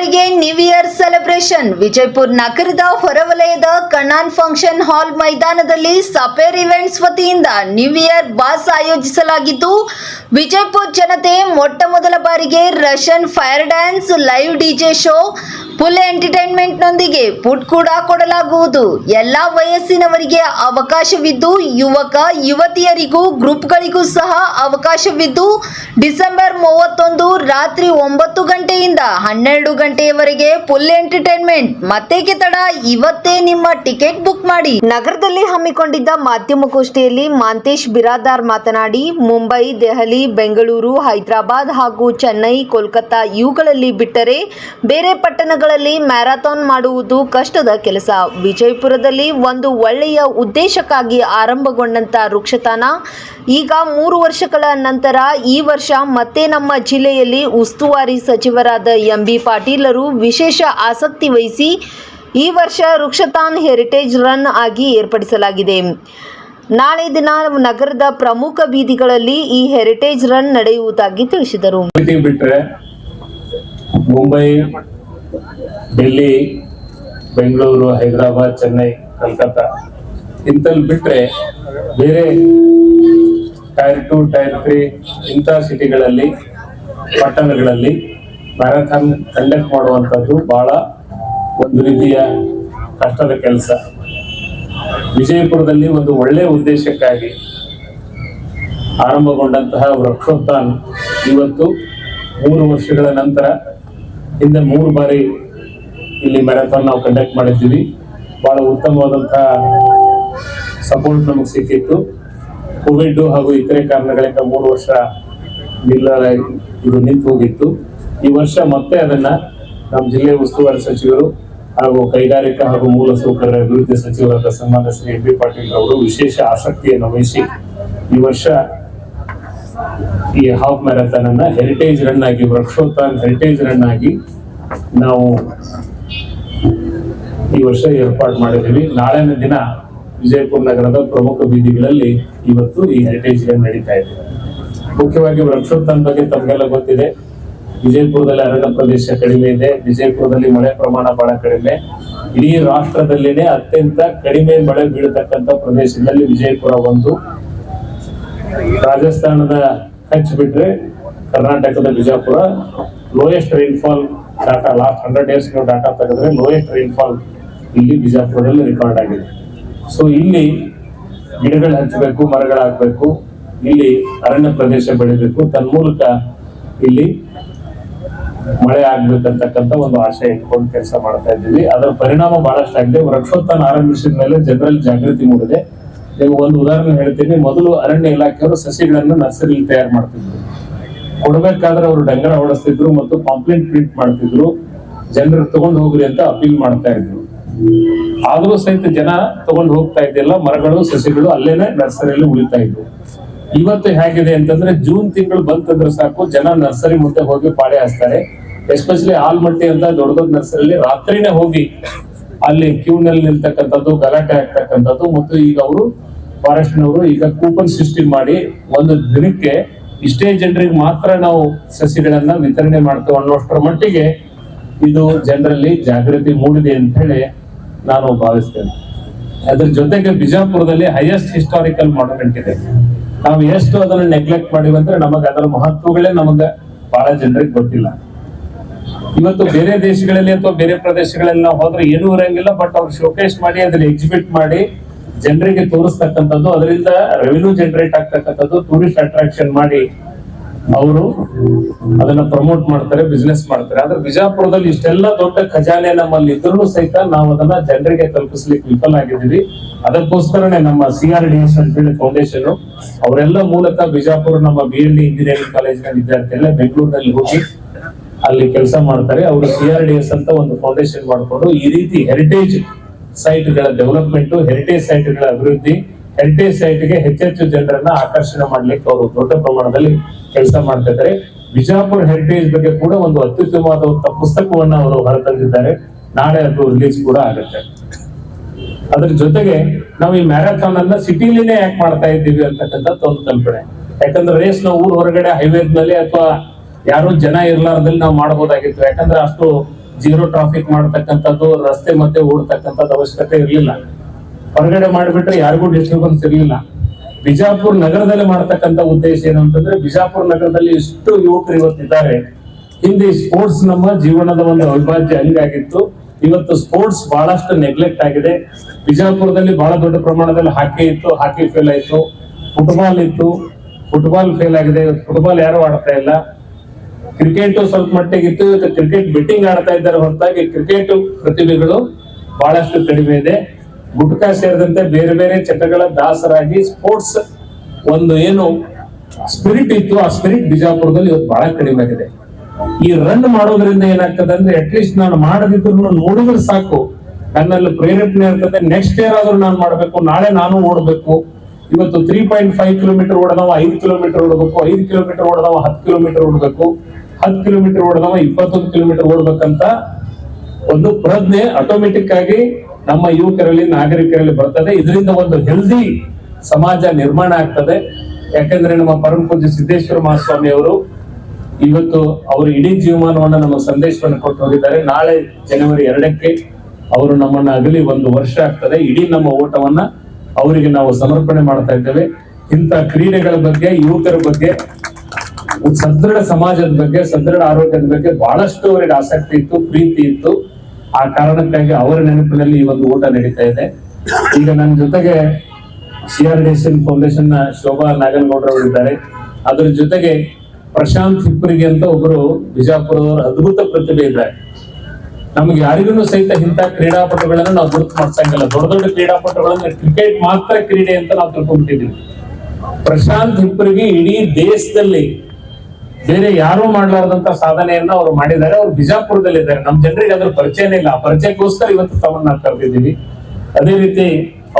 ವಿಜಯಪುರದಲ್ಲಿ ಮೊಟ್ಟ ಮೊದಲ ಬಾರಿಗೆ ಇಯರ್ ವಿಜಯಪುರ ನಗರದ ಹೊರವಲಯದ ಕಣ್ಣಾನ್ ಫಂಕ್ಷನ್ ಹಾಲ್ ಮೈದಾನದಲ್ಲಿ ಸಪೇರ್ ಇವೆಂಟ್ಸ್ ವತಿಯಿಂದ ನ್ಯೂ ಇಯರ್ ಬಾಸ್ ಆಯೋಜಿಸಲಾಗಿದ್ದು, ವಿಜಯಪುರ ಜನತೆ ಮೊಟ್ಟ ಮೊದಲ ಬಾರಿಗೆ Russian fire dance live DJ show, full ಎಂಟರ್ಟೈನ್ಮೆಂಟ್ನೊಂದಿಗೆ food ಕೂಡ ಕೊಡಲಾಗುವುದು. ಎಲ್ಲಾ ವಯಸ್ಸಿನವರಿಗೆ ಅವಕಾಶವಿದ್ದು, ಯುವಕ, ಯುವತಿಯರಿಗೂ, ಗ್ರೂಪ್ಗಳಿಗೂ ಸಹ ಅವಕಾಶವಿದ್ದು, ಡಿಸೆಂಬರ್ ಮೂವತ್ತೊಂದು ರಾತ್ರಿ ಒಂಬತ್ತು ಗಂಟೆಯಿಂದ ಹನ್ನೆರಡು ಗಂಟೆಯವರೆಗೆ ಫುಲ್ ಎಂಟರ್ಟೈನ್ಮೆಂಟ್. ಮತ್ತೇಕೆ ತಡ, ಇವತ್ತೇ ನಿಮ್ಮ ಟಿಕೆಟ್ ಬುಕ್ ಮಾಡಿ. ನಗರದಲ್ಲಿ ಹಮ್ಮಿಕೊಂಡಿದ್ದ ಮಾಧ್ಯಮಗೋಷ್ಠಿಯಲ್ಲಿ ಮಾಂತೇಶ್ ಬಿರಾದಾರ್ ಮಾತನಾಡಿ, ಮುಂಬೈ, ದೆಹಲಿ, ಬೆಂಗಳೂರು, ಹೈದರಾಬಾದ್ ಹಾಗೂ ಚೆನ್ನೈ, ಕೋಲ್ಕತ್ತಾ ಇವುಗಳಲ್ಲಿ ಬಿಟ್ಟರೆ ಬೇರೆ ಪಟ್ಟಣಗಳಲ್ಲಿ ಮ್ಯಾರಥಾನ್ ಮಾಡುವುದು ಕಷ್ಟದ ಕೆಲಸ. ವಿಜಯಪುರದಲ್ಲಿ ಒಂದು ಒಳ್ಳೆಯ ಉದ್ದೇಶಕ್ಕಾಗಿ ಆರಂಭಗೊಂಡಂತ ವೃಕ್ಷತಾನ. ಈಗ ಮೂರು ವರ್ಷಗಳ ನಂತರ ಈ ವರ್ಷ ಮತ್ತೆ ನಮ್ಮ ಜಿಲ್ಲೆಯಲ್ಲಿ ಉಸ್ತುವಾರಿ ಸಚಿವರಾದ ಎಂ ಬಿ ಪಾಟೀಲರು ವಿಶೇಷ ಆಸಕ್ತಿ ವಹಿಸಿ ಈ ವರ್ಷ ವೃಕ್ಷತಾನ್ ಹೆರಿಟೇಜ್ ರನ್ ಆಗಿ ಏರ್ಪಡಿಸಲಾಗಿದೆ. ನಾಳೆ ದಿನ ನಗರದ ಪ್ರಮುಖ ಬೀದಿಗಳಲ್ಲಿ ಈ ಹೆರಿಟೇಜ್ ರನ್ ನಡೆಯುವುದಾಗಿ ತಿಳಿಸಿದರು. ಸಿಟಿ ಮುಂಬೈ, ಡೆಲ್ಲಿ, ಬೆಂಗಳೂರು, ಹೈದರಾಬಾದ್, ಚೆನ್ನೈ, ಕಲ್ಕತ್ತಾ ಇಂತಲ್ಲಿ ಬಿಟ್ಟರೆ ಬೇರೆ ಟೈರ್ ಟು, ಟೈರ್ ತ್ರೀ ಇಂಥ ಸಿಟಿಗಳಲ್ಲಿ, ಪಟ್ಟಣಗಳಲ್ಲಿ ಮ್ಯಾರಥಾನ್ ಕಂಡಕ್ಟ್ ಮಾಡುವಂಥದ್ದು ಬಹಳ ಒಂದು ರೀತಿಯ ಕಷ್ಟದ ಕೆಲಸ. ವಿಜಯಪುರದಲ್ಲಿ ಒಂದು ಒಳ್ಳೆಯ ಉದ್ದೇಶಕ್ಕಾಗಿ ಆರಂಭಗೊಂಡಂತಹ ವೃಕ್ಷೋತ್ಥಾನ ಇವತ್ತು ಮೂರು ವರ್ಷಗಳ ನಂತರ ಹಿಂದೆ ಮೂರು ಬಾರಿ ಇಲ್ಲಿ ಮ್ಯಾರಥಾನ್ ನಾವು ಕಂಡಕ್ಟ್ ಮಾಡಿದ್ದೀವಿ. ಬಹಳ ಉತ್ತಮವಾದಂತಹ ಸಪೋರ್ಟ್ ನಮಗೆ ಸಿಕ್ಕಿತ್ತು. ಕೋವಿಡ್ ಹಾಗೂ ಇತರೆ ಕಾರಣಗಳಿಂದ ಮೂರು ವರ್ಷ ನಿಲ್ಲ ಇದು ನಿಂತು ಹೋಗಿತ್ತು. ಈ ವರ್ಷ ಮತ್ತೆ ಅದನ್ನ ನಮ್ಮ ಜಿಲ್ಲೆ ಉಸ್ತುವಾರಿ ಸಚಿವರು ಹಾಗೂ ಕೈಗಾರಿಕಾ ಹಾಗೂ ಮೂಲಸೌಕರ್ಯ ಅಭಿವೃದ್ಧಿ ಸಚಿವರಾದ ಸನ್ಮಾನ್ಯ ಶ್ರೀ ಎಂ ಬಿ ಪಾಟೀಲ್ ಅವರು ವಿಶೇಷ ಆಸಕ್ತಿಯನ್ನು ವಹಿಸಿ ಈ ವರ್ಷ ಈ ಹಾಫ್ ಮ್ಯಾರಥಾನ್ ಅನ್ನ ಹೆರಿಟೇಜ್ ರನ್ ಆಗಿ ವೃಕ್ಷೋತ್ಥಾನ್ ಹೆರಿಟೇಜ್ ರನ್ ಆಗಿ ನಾವು ಈ ವರ್ಷ ಏರ್ಪಾಡು ಮಾಡಿದ್ದೀವಿ. ನಾಳಿನ ದಿನ ವಿಜಯಪುರ ನಗರದ ಪ್ರಮುಖ ಬೀದಿಗಳಲ್ಲಿ ಇವತ್ತು ಈ ಹೆರಿಟೇಜ್ ರನ್ ನಡೀತಾ ಇದೆ. ಮುಖ್ಯವಾಗಿ ವೃಕ್ಷೋತ್ಥಾನ ಬಗ್ಗೆ ತಮಗೆಲ್ಲ ಗೊತ್ತಿದೆ. ವಿಜಯಪುರದಲ್ಲಿ ಅರಣ್ಯ ಪ್ರದೇಶ ಕಡಿಮೆ ಇದೆ. ವಿಜಯಪುರದಲ್ಲಿ ಮಳೆ ಪ್ರಮಾಣ ಬಹಳ ಕಡಿಮೆ. ಇಡೀ ರಾಷ್ಟ್ರದಲ್ಲಿನೇ ಅತ್ಯಂತ ಕಡಿಮೆ ಮಳೆ ಬೀಳತಕ್ಕಂತ ಪ್ರದೇಶದಲ್ಲಿ ವಿಜಯಪುರ ಒಂದು. ರಾಜಸ್ಥಾನದ ಕಚ್ ಬಿಟ್ರೆ ಕರ್ನಾಟಕದ Bijapur. Lowest rainfall data last hundred years data ತೆಗೆದ್ರೆ ಲೋಯೆಸ್ಟ್ ರೈನ್ಫಾಲ್ ಇಲ್ಲಿ ಬಿಜಾಪುರದಲ್ಲಿ ರೆಕಾರ್ಡ್ ಆಗಿದೆ. ಸೊ ಇಲ್ಲಿ ಗಿಡಗಳು ಹಚ್ಚಬೇಕು ಮರಗಳಾಗಬೇಕು ಇಲ್ಲಿ ಅರಣ್ಯ ಪ್ರದೇಶ ಬೆಳಿಬೇಕು. ತನ್ಮೂಲಕ ಇಲ್ಲಿ ಮಳೆ ಆಗ್ಬೇಕಂತಕ್ಕಂತ ಒಂದು ಆಶೆ ಇಟ್ಕೊಂಡು ಕೆಲಸ ಮಾಡ್ತಾ ಇದ್ದೀವಿ. ಅದರ ಪರಿಣಾಮ ಬಹಳಷ್ಟು ಆಗಿದೆ. ವೃಕ್ಷೋತ್ಥಾನ ಆರಂಭಿಸಿದ ಮೇಲೆ ಜನರಲ್ಲಿ ಜಾಗೃತಿ ಮೂಡಿದೆ. ನೀವು ಒಂದು ಉದಾಹರಣೆ ಹೇಳ್ತೀನಿ. ಮೊದಲು ಅರಣ್ಯ ಇಲಾಖೆಯವರು ಸಸಿಗಳನ್ನು ನರ್ಸರಿಲಿ ತಯಾರು ಮಾಡ್ತಿದ್ರು. ಕೊಡಬೇಕಾದ್ರೆ ಅವರು ಡಂಗರ ಓಡಿಸ್ತಿದ್ರು ಮತ್ತು ಪಾಂಪ್ಲೆಂಟ್ ಪ್ರಿಂಟ್ ಮಾಡ್ತಿದ್ರು. ಜನರು ತಗೊಂಡು ಹೋಗ್ರಿ ಅಂತ ಅಪೀಲ್ ಮಾಡ್ತಾ ಇದ್ರು. ಆದ್ರೂ ಸಹಿತ ಜನ ತಗೊಂಡು ಹೋಗ್ತಾ ಇದ್ದಿಲ್ಲ. ಮರಗಳು, ಸಸಿಗಳು ಅಲ್ಲೇನೆ ನರ್ಸರಿಯಲ್ಲಿ ಉಳಿತಾ ಇದ್ವು. ಇವತ್ತು ಹೇಗಿದೆ ಅಂತಂದ್ರೆ ಜೂನ್ ತಿಂಗಳು ಬಂತಂದ್ರೆ ಸಾಕು, ಜನ ನರ್ಸರಿ ಮುಂದೆ ಹೋಗಿ ಪಾಳೆ ಹಾಸ್ತಾರೆ. ಎಸ್ಪೆಷಲಿ ಆಲ್ಮಟ್ಟಿ ಅಂತ ದೊಡ್ಡ ದೊಡ್ಡ ನರ್ಸರಿಯಲ್ಲಿ ರಾತ್ರಿನೇ ಹೋಗಿ ಅಲ್ಲಿ ಕ್ಯೂನಲ್ಲಿ ನಿಲ್ತಕ್ಕಂಥದ್ದು, ಗಲಾಟೆ ಆಗ್ತಕ್ಕಂಥದ್ದು ಮತ್ತು ಈಗ ಅವರು ಫಾರೆಸ್ಟ್ನವರು ಈಗ ಕೂಪನ್ ಸಿಸ್ಟಮ್ ಮಾಡಿ ಒಂದು ದಿನಕ್ಕೆ ಇಷ್ಟೇ ಜನರಿಗೆ ಮಾತ್ರ ನಾವು ಸಸಿಗಳನ್ನ ವಿತರಣೆ ಮಾಡ್ತೇವೆ ಅನ್ನೋಷ್ಟರ ಮಟ್ಟಿಗೆ ಇದು ಜನರಲ್ಲಿ ಜಾಗೃತಿ ಮೂಡಿದೆ ಅಂತ ಹೇಳಿ ನಾನು ಭಾವಿಸ್ತೇನೆ. ಅದ್ರ ಜೊತೆಗೆ ಬಿಜಾಪುರದಲ್ಲಿ ಹೈಯೆಸ್ಟ್ ಹಿಸ್ಟಾರಿಕಲ್ ಮಾನ್ಯುಮೆಂಟ್ ಇದೆ. ನಾವು ಎಷ್ಟು ಅದನ್ನ ನೆಗ್ಲೆಕ್ಟ್ ಮಾಡಿವಿ ಅಂದ್ರೆ ನಮಗೆ ಅದರ ಮಹತ್ವಗಳೇ ನಮಗೆ ಬಹಳ ಜನರಿಗೆ ಗೊತ್ತಿಲ್ಲ. ಇವತ್ತು ಬೇರೆ ದೇಶಗಳಲ್ಲಿ ಅಥವಾ ಬೇರೆ ಪ್ರದೇಶಗಳಲ್ಲಿ ನಾವು ಹೋದ್ರೆ ಏನೂ ಇರಂಗಿಲ್ಲ ಬಟ್ ಅವ್ರು ಶೋಕೇಶ್ ಮಾಡಿ, ಅದನ್ನ ಎಕ್ಸಿಬಿಟ್ ಮಾಡಿ ಜನರಿಗೆ ತೋರಿಸ್ತಕ್ಕಂಥದ್ದು. ಅದರಿಂದ ರೆವಿನ್ಯೂ ಜನರೇಟ್ ಆಗ್ತಕ್ಕಂಥದ್ದು ಟೂರಿಸ್ಟ್ ಅಟ್ರಾಕ್ಷನ್ ಮಾಡಿ ಅವರು ಅದನ್ನ ಪ್ರಮೋಟ್ ಮಾಡ್ತಾರೆ ಬಿಸ್ನೆಸ್ ಮಾಡ್ತಾರೆ. ಆದ್ರೆ ಬಿಜಾಪುರದಲ್ಲಿ ಇಷ್ಟೆಲ್ಲ ದೊಡ್ಡ ಖಜಾನೆ ನಮ್ಮಲ್ಲಿ ಇದ್ರೂ ಸಹಿತ ನಾವು ಅದನ್ನ ಜನರಿಗೆ ತಲುಪಿಸ್ಲಿಕ್ಕೆ ವಿಫಲ ಆಗಿದ್ದೀವಿ. ಅದಕ್ಕೋಸ್ಕರನೇ ನಮ್ಮ ಸಿ ಆರ್ ಡಿ ಎಸ್ ಅಂತ ಹೇಳಿ ಫೌಂಡೇಶನ್ ಅವರೆಲ್ಲ ಮೂಲಕ ಬಿಜಾಪುರ ನಮ್ಮ ಬಿ ಎಲ್ ಡಿ ಇಂಜಿನಿಯರಿಂಗ್ ಕಾಲೇಜಿನ ಎಲ್ಲ ಬೆಂಗಳೂರಿನಲ್ಲಿ ಹೋಗಿ ಅಲ್ಲಿ ಕೆಲಸ ಮಾಡ್ತಾರೆ. ಅವರು ಸಿ ಆರ್ ಡಿ ಎಸ್ ಅಂತ ಒಂದು ಫೌಂಡೇಶನ್ ಮಾಡಿಕೊಂಡು ಈ ರೀತಿ ಹೆರಿಟೇಜ್ ಸೈಟ್ಗಳ ಡೆವಲಪ್ಮೆಂಟ್ ಹೆರಿಟೇಜ್ ಸೈಟ್ಗಳ ಅಭಿವೃದ್ಧಿ ಹೆರಿಟೇಜ್ ಸೈಟ್ಗೆ ಹೆಚ್ಚೆಚ್ಚು ಜನರನ್ನ ಆಕರ್ಷಣೆ ಮಾಡ್ಲಿಕ್ಕೆ ಅವರು ದೊಡ್ಡ ಪ್ರಮಾಣದಲ್ಲಿ ಕೆಲಸ ಮಾಡ್ತಾ ಇದ್ದಾರೆ. ಬಿಜಾಪುರ ಹೆರಿಟೇಜ್ ಬಗ್ಗೆ ಕೂಡ ಒಂದು ಅತ್ಯುತ್ತಮವಾದ ಪುಸ್ತಕವನ್ನು ಅವರು ಹೊರತಂದಿದ್ದಾರೆ. ನಾಳೆ ಅದು ರಿಲೀಸ್ ಕೂಡ ಆಗುತ್ತೆ. ಅದ್ರ ಜೊತೆಗೆ ನಾವು ಈ ಮ್ಯಾರಥಾನ್ ಅನ್ನ ಸಿಟಿಲಿನೇ ಯಾಕೆ ಮಾಡ್ತಾ ಇದ್ದೀವಿ ಅಂತಕ್ಕಂಥ ಒಂದು ಕಲ್ಪನೆ. ಯಾಕಂದ್ರೆ ರೇಸ್ನ ಊರ್ ಹೊರಗಡೆ ಹೈವೇ ಮೇಲೆ ಅಥವಾ ಯಾರು ಜನ ಇರ್ಲಾರ್ದಲ್ಲಿ ನಾವು ಮಾಡಬಹುದಾಗಿತ್ತು ಯಾಕಂದ್ರೆ ಅಷ್ಟು ಜೀರೋ ಟ್ರಾಫಿಕ್ ಮಾಡ್ತಕ್ಕಂಥದ್ದು, ರಸ್ತೆ ಮತ್ತೆ ಓಡ್ತಕ್ಕಂಥದ್ದು ಅವಶ್ಯಕತೆ ಇರಲಿಲ್ಲ. ಹೊರಗಡೆ ಮಾಡಿಬಿಟ್ರೆ ಯಾರಿಗೂ ಡಿಸ್ಟರ್ಬೆನ್ಸ್ ಇರಲಿಲ್ಲ. ಬಿಜಾಪುರ ನಗರದಲ್ಲಿ ಮಾಡ್ತಕ್ಕಂಥ ಉದ್ದೇಶ ಏನು ಅಂತಂದ್ರೆ ಬಿಜಾಪುರ್ ನಗರದಲ್ಲಿ ಎಷ್ಟು ಯುವಕರು ಇವತ್ತಿದ್ದಾರೆ. ಹಿಂದೆ ಸ್ಪೋರ್ಟ್ಸ್ ನಮ್ಮ ಜೀವನದ ಒಂದು ಅವಿಭಾಜ್ಯ ಅಂಗ ಆಗಿತ್ತು ಇವತ್ತು ಸ್ಪೋರ್ಟ್ಸ್ ಬಹಳಷ್ಟು ನೆಗ್ಲೆಕ್ಟ್ ಆಗಿದೆ. ಬಿಜಾಪುರದಲ್ಲಿ ಬಹಳ ದೊಡ್ಡ ಪ್ರಮಾಣದಲ್ಲಿ ಹಾಕಿ ಇತ್ತು ಹಾಕಿ ಫೇಲ್ ಆಯ್ತು. ಫುಟ್ಬಾಲ್ ಇತ್ತು. ಫುಟ್ಬಾಲ್ ಫೇಲ್ ಆಗಿದೆ. ಫುಟ್ಬಾಲ್ ಯಾರು ಆಡ್ತಾ ಇಲ್ಲ. ಕ್ರಿಕೆಟ್ ಸ್ವಲ್ಪ ಮಟ್ಟಿಗೆ ಇತ್ತು ಇವತ್ತು ಕ್ರಿಕೆಟ್ ಬೆಟ್ಟಿಂಗ್ ಆಡ್ತಾ ಇದ್ದಾರೆ ಹೊರತಾಗಿ. ಕ್ರಿಕೆಟ್ ಪ್ರತಿಭೆಗಳು ಬಹಳಷ್ಟು ಕಡಿಮೆ ಇದೆ. ಗುಟ್ಕಾ ಸೇರಿದಂತೆ ಬೇರೆ ಬೇರೆ ಚಟಗಳ ದಾಸರಾಗಿ ಸ್ಪೋರ್ಟ್ಸ್ ಒಂದು ಏನು ಸ್ಪಿರಿಟ್ ಇತ್ತು, ಆ ಸ್ಪಿರಿಟ್ ಬಿಜಾಪುರದಲ್ಲಿ ಇವತ್ತು ಬಹಳ ಕಡಿಮೆ ಆಗಿದೆ. ಈ ರನ್ ಮಾಡೋದ್ರಿಂದ ಏನಾಗ್ತದೆ ಅಂದ್ರೆ ಅಟ್ಲೀಸ್ಟ್ ನಾನು ಮಾಡದಿದ್ರು ನೋಡಿದ್ರೆ ಸಾಕು. ನನ್ನಲ್ಲಿ ಪ್ರೇರೇಪಣೆ ಇರ್ತದೆ. ನೆಕ್ಸ್ಟ್ ಇಯರ್ ಆದ್ರೂ ನಾನು ಮಾಡಬೇಕು. ನಾಳೆ ನಾನು ಓಡಬೇಕು. ಇವತ್ತು ತ್ರೀ ಪಾಯಿಂಟ್ ಫೈವ್ ಕಿಲೋಮೀಟರ್ ಓಡದವ ಐದು ಕಿಲೋಮೀಟರ್ ಓಡಬೇಕು. ಐದು ಕಿಲೋಮೀಟರ್ ಓಡದವ ಹತ್ತು ಕಿಲೋಮೀಟರ್ ಓಡಬೇಕು. ಹತ್ತು ಕಿಲೋಮೀಟರ್ ಓಡದವ ಇಪ್ಪತ್ತೊಂದು ಕಿಲೋಮೀಟರ್ ಓಡಬೇಕಂತ ಒಂದು ಪ್ರಜ್ಞೆ ಆಟೋಮೆಟಿಕ್ ಆಗಿ ನಮ್ಮ ಯುವಕರಲ್ಲಿ, ನಾಗರಿಕರಲ್ಲಿ ಬರ್ತದೆ. ಇದರಿಂದ ಒಂದು ಹೆಲ್ದಿ ಸಮಾಜ ನಿರ್ಮಾಣ ಆಗ್ತದೆ. ಯಾಕಂದ್ರೆ ನಮ್ಮ ಪರಮ ಪೂಜ್ಯ ಸಿದ್ದೇಶ್ವರ ಮಹಾಸ್ವಾಮಿ ಅವರು ಇವತ್ತು ಅವರು ಇಡೀ ಜೀವಮಾನವನ್ನು ನಮ್ಮ ಸಂದೇಶವನ್ನು ಕೊಟ್ಟು ಹೋಗಿದ್ದಾರೆ. ನಾಳೆ ಜನವರಿ ಎರಡಕ್ಕೆ ಅವರು ನಮ್ಮನ್ನ ಅಗಲಿ ಒಂದು ವರ್ಷ ಆಗ್ತದೆ. ಇಡೀ ನಮ್ಮ ಓಟವನ್ನ ಅವರಿಗೆ ನಾವು ಸಮರ್ಪಣೆ ಮಾಡ್ತಾ ಇದ್ದೇವೆ. ಇಂಥ ಕ್ರೀಡೆಗಳ ಬಗ್ಗೆ, ಯುವಕರ ಬಗ್ಗೆ, ಸದೃಢ ಸಮಾಜದ ಬಗ್ಗೆ, ಸದೃಢ ಆರೋಗ್ಯದ ಬಗ್ಗೆ ಬಹಳಷ್ಟು ಅವರಿಗೆ ಆಸಕ್ತಿ ಇತ್ತು, ಪ್ರೀತಿ ಇತ್ತು. ಆ ಕಾರಣಕ್ಕಾಗಿ ಅವರ ನೆನಪಿನಲ್ಲಿ ಈ ಒಂದು ಊಟ ನಡೀತಾ ಇದೆ. ಈಗ ನನ್ನ ಜೊತೆಗೆ ಸಿ ಆರ್ ಡಿ ಫೌಂಡೇಶನ್ನ ಶೋಭಾ ನಾಗನಗೌಡರವರು ಇದ್ದಾರೆ. ಅದ್ರ ಜೊತೆಗೆ ಪ್ರಶಾಂತ್ ಹಿಪ್ಪರಿಗೆ ಅಂತ ಒಬ್ಬರು ಬಿಜಾಪುರದವರು ಅದ್ಭುತ ಪ್ರತಿಭೆ ಇದ್ದಾರೆ ನಮ್ಗೆ ಯಾರಿಗೂ ಸಹಿತ ಇಂಥ ಕ್ರೀಡಾಪಟುಗಳನ್ನು ನಾವು ಗುರುತು ಮಾಡ್ಸಂಗಿಲ್ಲ ದೊಡ್ಡ ದೊಡ್ಡ ಕ್ರೀಡಾಪಟುಗಳನ್ನ ಕ್ರಿಕೆಟ್ ಮಾತ್ರ ಕ್ರೀಡೆ ಅಂತ ನಾವು ತಿಳ್ಕೊಂಡ್ಬಿಟ್ಟಿದ್ದೀವಿ. ಪ್ರಶಾಂತ್ ಹಿಪ್ಪರಿಗೆ ಇಡೀ ದೇಶದಲ್ಲಿ ಬೇರೆ ಯಾರು ಮಾಡಲಾರದಂತ ಸಾಧನೆಯನ್ನ ಅವ್ರು ಮಾಡಿದ್ದಾರೆ. ಅವ್ರು ಬಿಜಾಪುರದಲ್ಲಿ ಇದ್ದಾರೆ ನಮ್ಮ ಜನರಿಗೆ ಅದ್ರ ಪರಿಚಯನೇ ಇಲ್ಲ. ಪರಿಚಯಕ್ಕೋಸ್ಕರ ಇವತ್ತು ತಮ್ಮನ್ನ ಕರೆದಿದ್ದೀವಿ. ಅದೇ ರೀತಿ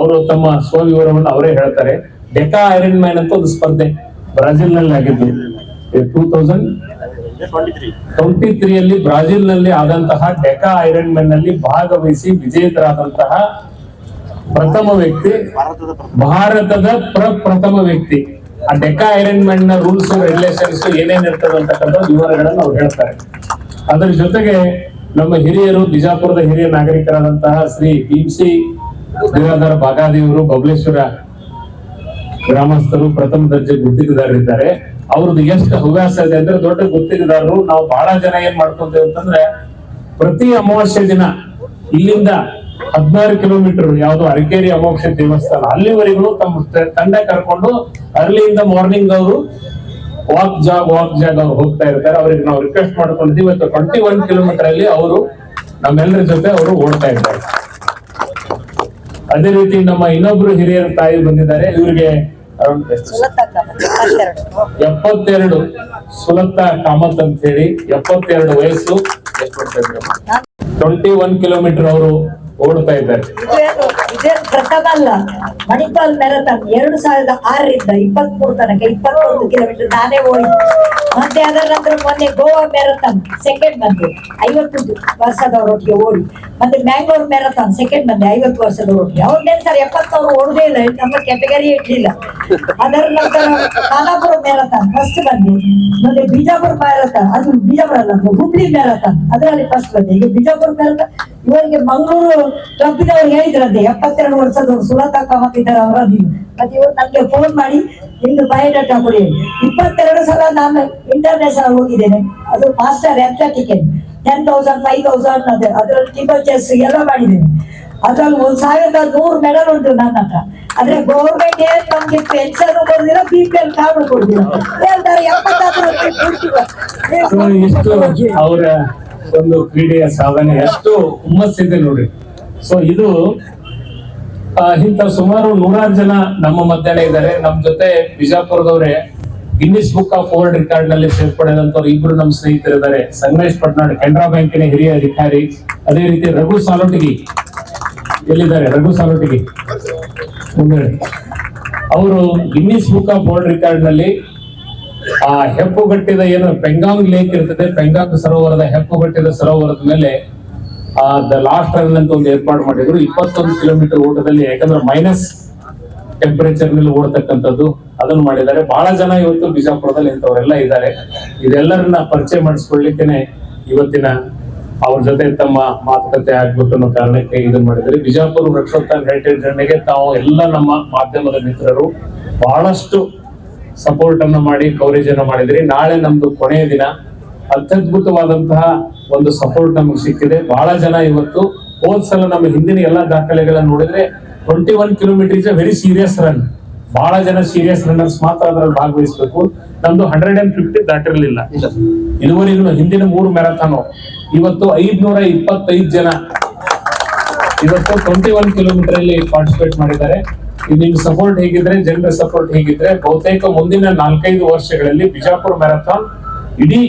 ಅವರು ತಮ್ಮ ಸ್ವವಿವರವನ್ನು ಅವರೇ ಹೇಳ್ತಾರೆ. ಡೆಕಾ ಐರನ್ ಮ್ಯಾನ್ ಅಂತ ಒಂದು ಸ್ಪರ್ಧೆ ಬ್ರಾಜಿಲ್ನಲ್ಲಿ ಆಗಿದ್ದು ಟೂ ತೌಸಂಡ್ ಟ್ವೆಂಟಿ ತ್ರೀಯಲ್ಲಿ ಬ್ರಾಜಿಲ್ನಲ್ಲಿ ಆದಂತಹ ಡೆಕಾ ಐರನ್ ಮ್ಯಾನ್ನಲ್ಲಿ ಭಾಗವಹಿಸಿ ವಿಜೇತರಾದಂತಹ ಪ್ರಥಮ ವ್ಯಕ್ತಿ, ಭಾರತದ ಪ್ರಪ್ರಥಮ ವ್ಯಕ್ತಿ. ಆ ಡೆಕ್ಕಾ ಮ್ಯಾನ್ನ ರೂಲ್ಸ್ ರೆಗ್ಯುಲೇಷನ್ಸ್ ಏನೇನ್ ಇರ್ತದೆ ಅಂತಕ್ಕಂಥ ವಿವರಗಳನ್ನು ಅವ್ರು ಹೇಳ್ತಾರೆ. ಅದರ ಜೊತೆಗೆ ನಮ್ಮ ಹಿರಿಯರು, ಬಿಜಾಪುರದ ಹಿರಿಯ ನಾಗರಿಕರಾದಂತಹ ಶ್ರೀ ಭೀಮ್ಸಿ ಗಿರಾಧರ ಬಾಗಾದಿಯವರು ಬಬಲೇಶ್ವರ ಗ್ರಾಮಸ್ಥರು ಪ್ರಥಮ ದರ್ಜೆ ಗುತ್ತಿಗೆದಾರರಿದ್ದಾರೆ. ಅವ್ರದ್ದು ಎಷ್ಟು ಹವ್ಯಾಸ ಇದೆ ಅಂದ್ರೆ ದೊಡ್ಡ ಗುತ್ತಿಗೆದಾರರು, ನಾವು ಬಹಳ ಜನ ಏನ್ ಮಾಡ್ಕೊಂತೇವೆ ಅಂತಂದ್ರೆ ಪ್ರತಿ ಅಮಾವಾಸ್ಯೆ ದಿನ ಇಲ್ಲಿಂದ ಹದಿನಾರು ಕಿಲೋಮೀಟರ್ ಯಾವುದು ಅರಕೇರಿ ಅಮೋಕ್ಷ ದೇವಸ್ಥಾನ. ಅಲ್ಲಿವರೆಗೂ ತಮ್ಮ ತಂಡ ಕರ್ಕೊಂಡು ಅರ್ಲಿಯಿಂದ ಮಾರ್ನಿಂಗ್ ಅವರು ವಾಕ್ ಜಾಗ್ ವಾಕ್ ಜಾಗ್ ಅವ್ರು ಹೋಗ್ತಾ ಇರ್ತಾರೆ. ಅವ್ರಿಗೆ ನಾವು ರಿಕ್ವೆಸ್ಟ್ ಮಾಡ್ಕೊಂಡಿದ್ದೀವಿ. ಇವತ್ತು ಟ್ವೆಂಟಿ ಒನ್ ಕಿಲೋಮೀಟರ್ ಅಲ್ಲಿ ಅವರು ನಮ್ಮೆಲ್ಲರ ಜೊತೆ ಅವರು ಓಡ್ತಾ ಇದ್ದಾರೆ. ಅದೇ ರೀತಿ ನಮ್ಮ ಇನ್ನೊಬ್ರು ಹಿರಿಯರ ತಾಯಿ ಬಂದಿದ್ದಾರೆ. ಇವರಿಗೆ? ಎಪ್ಪತ್ತೆರಡು. ಸುಲತ್ತ ಕಾಮತ್ ಅಂತ ಹೇಳಿ ಎಪ್ಪತ್ತೆರಡು ವಯಸ್ಸು. ಟ್ವೆಂಟಿ ಒನ್ ಕಿಲೋಮೀಟರ್ ಅವರು ಓಡ್ತಾ ಇದ್ದಾರೆ. ಇದೇನು ಪ್ರಥಮ ಅಲ್ಲ ಮಣಿಪಾಲ್ ಮ್ಯಾರಥಾನ್ ಎರಡು ಸಾವಿರದ ಆರರಿಂದ ಇಪ್ಪತ್ತ್ ಮೂರು ತನಕ ಇಪ್ಪತ್ತೊಂದು ಕಿಲೋಮೀಟರ್ ನಾನೇ ಓಡಿ. ಮತ್ತೆ ಅದರ ನಂತರ ಮೊನ್ನೆ ಗೋವಾ ಮ್ಯಾರಥಾನ್ ಸೆಕೆಂಡ್ ಬಂದೆ. ಐವತ್ತು ವರ್ಷದವರೊಟ್ಟಿಗೆ ಓಡಿ. ಮತ್ತೆ ಮ್ಯಾಂಗ್ಳೂರ್ ಮ್ಯಾರಥಾನ್ ಸೆಕೆಂಡ್ ಬಂದೆ, ಐವತ್ತು ವರ್ಷದವರೊಟ್ಟಿಗೆ. ಅವ್ರನ್ನೇನು ಸರ್ ಎಪ್ಪತ್ತವರು ಓಡದೇ ಇಲ್ಲ ನಮ್ಮ ಕ್ಯಾಟಗರಿ ಇರ್ಲಿಲ್ಲ. ಅದರ ನಂತರ ಖಾನಾಪುರ ಮ್ಯಾರಥಾನ್ ಫಸ್ಟ್ ಬಂದೆ. ಮತ್ತೆ ಬಿಜಾಪುರ ಮ್ಯಾರಥಾನ್, ಅದು ಬಿಜಾಪುರ ಅಲ್ಲ ಹುಬ್ಳಿ ಮ್ಯಾರಥಾನ್. ಅದರಲ್ಲಿ ಫಸ್ಟ್ ಬಂದೆ. ಈಗ ಬಿಜಾಪುರ ಮ್ಯಾರಥಾನ್, ಇವರಿಗೆ ಮಂಗಳೂರು ಕ್ಲಬ್ಬಿನವ್ರು ಹೇಳಿದ್ರಂತೆ ಎಪ್ಪತ್ತೆರಡು ವರ್ಷದ ಸುಲತಾ ಕಾಮತ್ ಇದ್ದಾರೆ ಅವರ ನೀವು ಮತ್ತೆ ಇವರು ನನಗೆ ಫೋನ್ ಮಾಡಿ ನಿಮ್ದು ಬಯೋಡಾಟಾ ಕೊಡಿ. ಇಪ್ಪತ್ತೆರಡು ಸಲ ನಾನು ಇಂಟರ್ನ್ಯಾಷನಲ್ ಹೋಗಿದ್ದೇನೆ. ಅದು master athletic ten thousand five thousand ಅದೇ ಅದರಲ್ಲಿ ಟಿಬಲ್ ಚೆಸ್ ಎಲ್ಲ ಮಾಡಿದ್ದೇನೆ ಅದ್ರಲ್ಲಿ ಒಂದ್ ಸಾವಿರದ ನೂರು ಮೆಡಲ್ ಉಂಟು ನನ್ನ ಹತ್ರ. ಆದ್ರೆ ಗೌರ್ಮೆಂಟ್ ಏನ್ ನಮ್ಗೆ ಪೆನ್ಷನ್ ಕೊಡುದಿಲ್ಲ ಬಿ ಪಿ ಎಲ್ ಕಾರ್ಡ್ ಕೊಡುದಿಲ್ಲ ಹೇಳ್ತಾರೆ ಅವರ ಒಂದು ಕ್ರೀಡೆಯ ಸಾಧನೆ ಎಷ್ಟು ಹುಮ್ಮಸ್ಸಿದೆ ನೋಡಿ. ಸೊ ಇದು ಇಂಥ ಸುಮಾರು ನೂರಾರು ಜನ ನಮ್ಮ ಮಧ್ಯಾಹ್ನ ಇದ್ದಾರೆ. ನಮ್ ಜೊತೆ ಬಿಜಾಪುರದವ್ರೆ, ಗಿನ್ನಿಸ್ ಬುಕ್ ಆಫ್ ವರ್ಲ್ಡ್ ರೆಕಾರ್ಡ್ನಲ್ಲಿ ಸೇರ್ಪಡೆದಂತವ್ರು ಇಬ್ರು ನಮ್ಮ ಸ್ನೇಹಿತರಿದ್ದಾರೆ. ಸಂಗಮೇಶ್ ಪಟ್ನಾಡ್, ಕೆನರಾ ಬ್ಯಾಂಕಿನ ಹಿರಿಯ ಅಧಿಕಾರಿ, ಅದೇ ರೀತಿ ರಘು ಸಾಲೋಟಿಗಿ. ಎಲ್ಲಿದ್ದಾರೆ? ರಘು ಸಾಲೋಟಿಗಿ. ಅವರು ಗಿನ್ನಿಸ್ ಬುಕ್ ಆಫ್ ವರ್ಲ್ಡ್ ರೆಕಾರ್ಡ್ನಲ್ಲಿ ಆ ಹೆಪ್ಪುಗಟ್ಟಿದ ಏನು ಪೆಂಗಾಂಗ್ ಲೇಕ್ ಇರ್ತದೆ, ಪೆಂಗಾಂಗ್ ಸರೋವರದ ಹೆಪ್ಪುಗಟ್ಟಿದ ಸರೋವರದ ಮೇಲೆ ದ ಲಾಸ್ಟ್ ರನ್ ಅಂತ ಒಂದು ಏರ್ಪಾಡು ಮಾಡಿದ್ರು. ಇಪ್ಪತ್ತೊಂದು ಕಿಲೋಮೀಟರ್ ಓಟದಲ್ಲಿ ಯಾಕಂದ್ರೆ ಮೈನಸ್ ಟೆಂಪರೇಚರ್ನಲ್ಲಿ ಓಡ್ತಕ್ಕಂಥದ್ದು ಅದನ್ನು ಮಾಡಿದ್ದಾರೆ. ಬಹಳ ಜನ ಇವತ್ತು ಬಿಜಾಪುರದಲ್ಲಿ ಇಂಥವರೆಲ್ಲ ಇದ್ದಾರೆ. ಇದೆಲ್ಲರನ್ನ ಪರಿಚಯ ಮಾಡಿಸ್ಕೊಳ್ಳಿಕ್ಕೇನೆ ಇವತ್ತಿನ ಅವ್ರ ಜೊತೆ ತಮ್ಮ ಮಾತುಕತೆ ಆಗ್ಬಿಟ್ಟು ಅನ್ನೋ ಕಾರಣಕ್ಕೆ ಇದನ್ನ ಮಾಡಿದ್ದಾರೆ. ಬಿಜಾಪುರ ವೃಕ್ಷೋತ್ಥಾನ ಹೆರಿಟೇಜ್ ಜರ್ನಿಗೆ ತಾವು ಎಲ್ಲ ನಮ್ಮ ಮಾಧ್ಯಮದ ಮಿತ್ರರು ಬಹಳಷ್ಟು ಸಪೋರ್ಟ್ ಅನ್ನು ಮಾಡಿ ಕವರೇಜ್ ಅನ್ನು ಮಾಡಿದ್ರಿ. ನಾಳೆ ನಮ್ದು ಕೊನೆಯ ದಿನ. ಅತ್ಯದ್ಭುತವಾದಂತಹ ಒಂದು ಸಪೋರ್ಟ್ ನಮಗೆ ಸಿಕ್ಕಿದೆ. ಬಹಳ ಜನ ಇವತ್ತು ಹೋದ್ ಸಲ ನಮ್ಮ ಹಿಂದಿನ ಎಲ್ಲಾ ದಾಖಲೆಗಳನ್ನ ನೋಡಿದ್ರೆ twenty one kilometre is a very serious run ಬಹಳ ಜನ ಸೀರಿಯಸ್ ರನ್ನರ್ಸ್ ಮಾತ್ರ ಅದರಲ್ಲಿ ಭಾಗವಹಿಸಬೇಕು. ನಮ್ದು ಹಂಡ್ರೆಡ್ ಅಂಡ್ ಫಿಫ್ಟಿ ದಾಟಿರಲಿಲ್ಲ. ಇದುವರೆಗೂ ಹಿಂದಿನ ಮೂರು ಮ್ಯಾರಥಾನ್. ಇವತ್ತು ಐದ್ನೂರ ಇಪ್ಪತ್ತೈದು ಜನ ಇವತ್ತು ಟ್ವೆಂಟಿ ಒನ್ ಕಿಲೋಮೀಟರ್ ಅಲ್ಲಿ ಪಾರ್ಟಿಸಿಪೇಟ್ ಮಾಡಿದ್ದಾರೆ. ನಿಮ್ ಸಪೋರ್ಟ್ ಹೇಗಿದ್ರೆ ಜನರ ಸಪೋರ್ಟ್ ಹೇಗಿದ್ರೆ ಬಹುತೇಕ ಮುಂದಿನ ನಾಲ್ಕೈದು ವರ್ಷಗಳಲ್ಲಿ ಬಿಜಾಪುರ ಮ್ಯಾರಥಾನ್ ಇಡೀ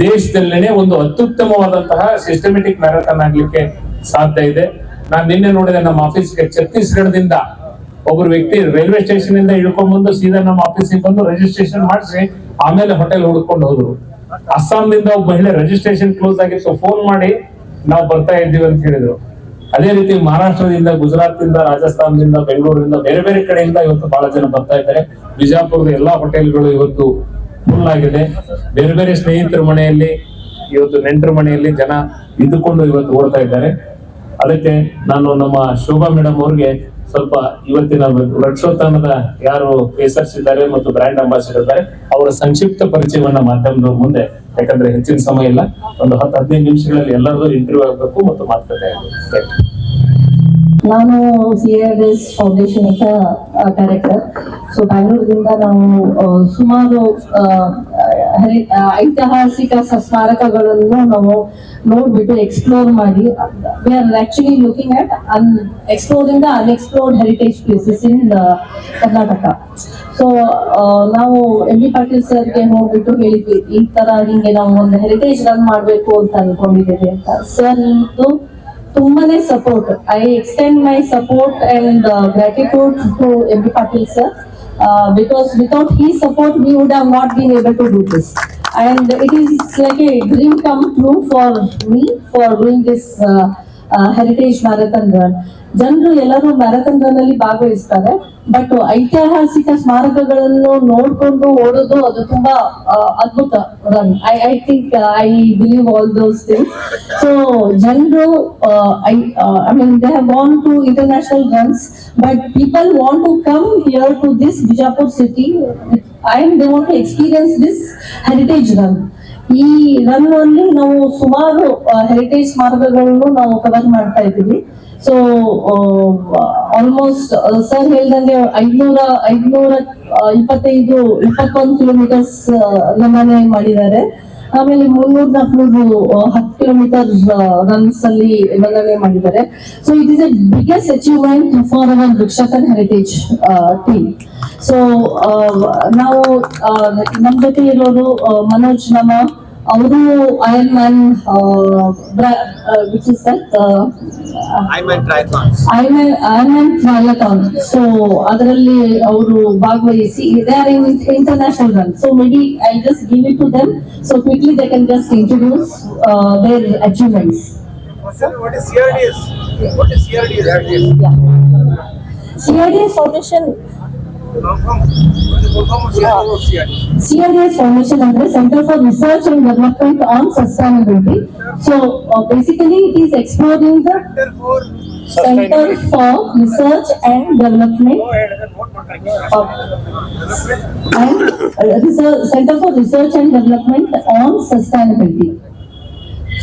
ದೇಶದಲ್ಲೇನೆ ಒಂದು ಅತ್ಯುತ್ತಮವಾದಂತಹ ಸಿಸ್ಟಮೆಟಿಕ್ ಮ್ಯಾರಥಾನ್ ಆಗ್ಲಿಕ್ಕೆ ಸಾಧ್ಯ ಇದೆ. ನಾನ್ ನಿನ್ನೆ ನೋಡಿದೆ ನಮ್ಮ ಆಫೀಸ್ಗೆ ಛತ್ತೀಸ್ಗಢದಿಂದ ಒಬ್ಬರು ವ್ಯಕ್ತಿ ರೈಲ್ವೆ ಸ್ಟೇಷನ್ ಇಂದ ಇಳ್ಕೊಂಡ್ ಬಂದು ಸೀದಾ ನಮ್ಮ ಆಫೀಸಿಗೆ ಬಂದು ರಿಜಿಸ್ಟ್ರೇಷನ್ ಮಾಡಿಸಿ ಆಮೇಲೆ ಹೋಟೆಲ್ ಹುಡ್ಕೊಂಡು ಹೋದ್ರು. ಅಸ್ಸಾಂದಿಂದ ಒಬ್ಬ ಮಹಿಳೆ ರಿಜಿಸ್ಟ್ರೇಷನ್ ಕ್ಲೋಸ್ ಆಗಿತ್ತು. ಫೋನ್ ಮಾಡಿ ನಾವು ಬರ್ತಾ ಇದ್ದೀವಿ ಅಂತ ಹೇಳಿದ್ರು. ಅದೇ ರೀತಿ ಮಹಾರಾಷ್ಟ್ರದಿಂದ ಗುಜರಾತ್ನಿಂದ ರಾಜಸ್ಥಾನದಿಂದ, ಬೆಂಗಳೂರಿಂದ, ಬೇರೆ ಬೇರೆ ಕಡೆಯಿಂದ ಇವತ್ತು ಬಹಳ ಜನ ಬರ್ತಾ ಇದ್ದಾರೆ. ಬಿಜಾಪುರದ ಎಲ್ಲಾ ಹೋಟೆಲ್ಗಳು ಇವತ್ತು ಫುಲ್ ಆಗಿದೆ. ಬೇರೆ ಬೇರೆ ಸ್ನೇಹಿತರ ಮನೆಯಲ್ಲಿ, ಇವತ್ತು ನೆಂಟರ ಮನೆಯಲ್ಲಿ ಜನ ಇದ್ದುಕೊಂಡು ಇವತ್ತು ಓಡ್ತಾ ಇದ್ದಾರೆ. ಅದಕ್ಕೆ ನಾನು ನಮ್ಮ ಶೋಭಾ ಮೇಡಮ್ ಅವ್ರಿಗೆ ಸ್ವಲ್ಪ ಇವತ್ತಿನ ವೃಕ್ಷೋತ್ಥಾನದ ಯಾರು ಫೇಸರ್ಸ್ ಇದ್ದಾರೆ ಮತ್ತು ಬ್ರ್ಯಾಂಡ್ ಅಂಬಾಸಿಡರ್ ಇದ್ದಾರೆ, ಅವರ ಸಂಕ್ಷಿಪ್ತ ಪರಿಚಯವನ್ನ ಮಾಧ್ಯಮದ ಮುಂದೆ, ಯಾಕಂದ್ರೆ ಹೆಚ್ಚಿನ ಸಮಯ ಇಲ್ಲ. ಒಂದು ಹತ್ತು ಹದಿನೈದು ನಿಮಿಷಗಳಲ್ಲಿ ಎಲ್ಲರದು ಇಂಟರ್ವ್ಯೂ ಆಗಬೇಕು ಮತ್ತು ಮಾತುಕತೆ ಆಗಬೇಕು. ನಾನು ಸಿ ಆರ್ ಎಸ್ ಫೌಂಡೇಶನ್ ಅಂತ ಡೈರೆಕ್ಟರ್ ಸೊ ಬ್ಯಾಂಗ್ಳೂರಿಂದ ನಾವು ಸುಮಾರು ಐತಿಹಾಸಿಕ ಸ್ಮಾರಕಗಳನ್ನು ನಾವು ನೋಡ್ಬಿಟ್ಟು ಎಕ್ಸ್ಪ್ಲೋರ್ ಮಾಡಿ. We are actually looking at un exploring unexplored heritage places in Karnataka so ನಾವು ಎಂ ಬಿ ಪಾಟೀಲ್ ಸರ್ಗೆ ಹೋಗ್ಬಿಟ್ಟು ಹೇಳಿದ್ವಿ, ಈ ತರ ಹಿಂಗೆ ನಾವು ಒಂದು ಹೆರಿಟೇಜ್ ರನ್ ಮಾಡ್ಬೇಕು ಅಂತ ಅನ್ಕೊಂಡಿದ್ದೀವಿ ಅಂತ. ಸರ್ ತುಂಬಾನೇ support I extend my support and gratitude to M B Patil sir because without he support we would have not been able to do this and it is like a dream come true for me for doing this heritage marathon run ಜನರು ಎಲ್ಲರೂ marathon run ಅಲ್ಲಿ ಭಾಗವಹಿಸ್ತಾರೆ but ಐತಿಹಾಸಿಕ ಸ್ಮಾರಕಗಳನ್ನು ನೋಡ್ಕೊಂಡು ಓಡೋದು ಅದು ತುಂಬಾ ಅದ್ಭುತ run I I think I believe all those things so ಜನರು I I mean they have gone to international runs but people want to come here to this Bijapur city I am they want to experience this heritage run ಈ run ಅಲ್ಲಿ ನಾವು ಸುಮಾರು heritage ಮಾರ್ಗಗಳನ್ನು ನಾವು cover ಮಾಡ್ತಾ ಇದ್ದೀವಿ. So almost sir ಹೇಳ್ದಂಗೆ ಐದ್ನೂರ ಐದ್ನೂರ ಇಪ್ಪತ್ತೈದು, ಇಪ್ಪತ್ತೊಂದು ಕಿಲೋಮೀಟರ್ಸ್ ನಮ್ಮನೆ ಮಾಡಿದ್ದಾರೆ. ಆಮೇಲೆ ಮುನ್ನೂರ ನಾಲ್ಕುನೂರು ಹತ್ತು ಕಿಲೋಮೀಟರ್ ರನ್ಸ್ ಅಲ್ಲಿ ನಮನೆ ಮಾಡಿದ್ದಾರೆ. So it is a biggest achievement for our Vrukshathon heritage team so ನಾವು ನಮ್ ಜೊತೆ ಇರೋದು ಮನೋಜ್ ನಮ್ಮ ಅವರು iron man which is that I'm a triathlon. Iron iron triathlon so ಅದರಲ್ಲಿ ಅವರು ಭಾಗವಹಿಸಿ they are in international run so maybe I just give it to them so quickly they can just introduce their achievements Sir, what is CRDS? What is CRDS? CRDS Foundation Long form. What is the full form of CRDS? CRDS Foundation ಅಂದ್ರೆ Center for Research and Development on Sustainability. So uh, basically it is exploring the Therefore, Center for Research and Development go ahead and what what I can. of and uh, research, Center for Research and Development on Sustainability.